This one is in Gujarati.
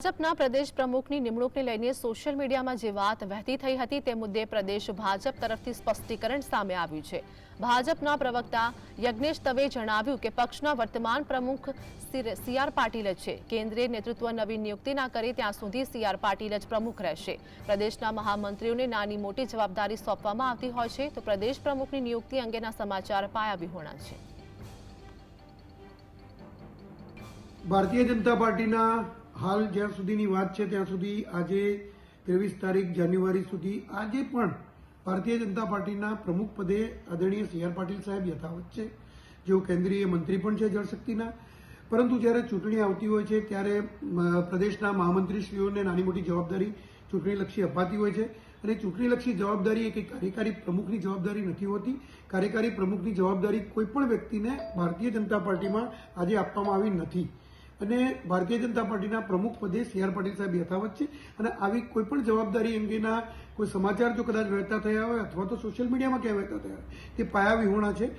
ભાજપના પ્રદેશ પ્રમુખની નિમણૂકને લઈને સોશિયલ મીડિયામાં જે વાત વહેતી થઈ હતી તે મુદ્દે પ્રદેશ ભાજપ તરફથી સ્પષ્ટીકરણ સામે આવ્યું છે. ભાજપના પ્રવક્તા યજ્ઞેશ દવે જણાવ્યું કે પક્ષના વર્તમાન પ્રમુખ સી આર પાટીલ છે. કેન્દ્રીય નેતૃત્વ નવી નિયુક્તિ ના કરે ત્યાં સુધી સી આર પાટીલ જ પ્રમુખ રહેશે. પ્રદેશના મહામંત્રીઓને નાની મોટી જવાબદારી સોંપવામાં આવતી હોય છે તો પ્રદેશ પ્રમુખની નિયુક્તિ અંગેના સમાચાર પાયા વિહોણા છે. ભારતીય જનતા પાર્ટીના હાલ જ્યાં સુધીની વાત છે, ત્યાં સુધી આજે ત્રેવીસ તારીખ જાન્યુઆરી સુધી આજે પણ ભારતીય જનતા પાર્ટીના પ્રમુખ પદે આદરણીય સી આર પાટીલ સાહેબ યથાવત છે, જેઓ કેન્દ્રીય મંત્રી પણ છે જળશક્તિના. પરંતુ જ્યારે ચૂંટણી આવતી હોય છે, ત્યારે પ્રદેશના મહામંત્રીશ્રીઓને નાની મોટી જવાબદારી ચૂંટણીલક્ષી અપાતી હોય છે. અને ચૂંટણીલક્ષી જવાબદારી એ કંઈ કાર્યકારી પ્રમુખની જવાબદારી નથી હોતી. કાર્યકારી પ્રમુખની જવાબદારી કોઈપણ વ્યક્તિને ભારતીય જનતા પાર્ટીમાં આજે આપવામાં આવી નથી. અને ભારતીય જનતા પાર્ટીના પ્રમુખ પદે સી આર પાટીલ સાહેબ યથાવત છે. અને આવી કોઈપણ જવાબદારી અંગેના કોઈ સમાચાર જો કદાચ વહેતા થયા હોય અથવા તો સોશિયલ મીડિયામાં ક્યાં વહેતા થયા હોય, તે પાયા વિહોણા છે.